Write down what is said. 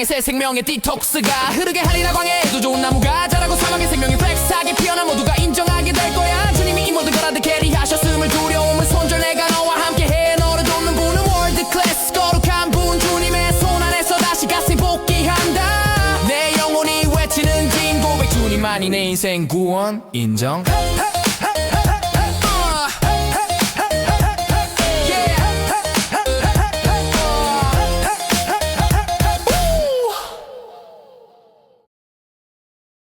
에 새 생명의 디톡스가 흐르게 하리라 광해에도 좋은 나무가 자라고 사막의 생명이 플렉스하게 피어나 모두가 인정하게 될 거야. 주님이 이 모든 걸 아들 캐리하셨음을 두려움은 손절 내가 너와 함께 해. 너를 돕는 분은 월드 클래스 거룩한 분 주님의 손 안에서 다시 가슴 복귀한다. 내 영혼이 외치는 진 고백. 주님만이 내 인생 구원 인정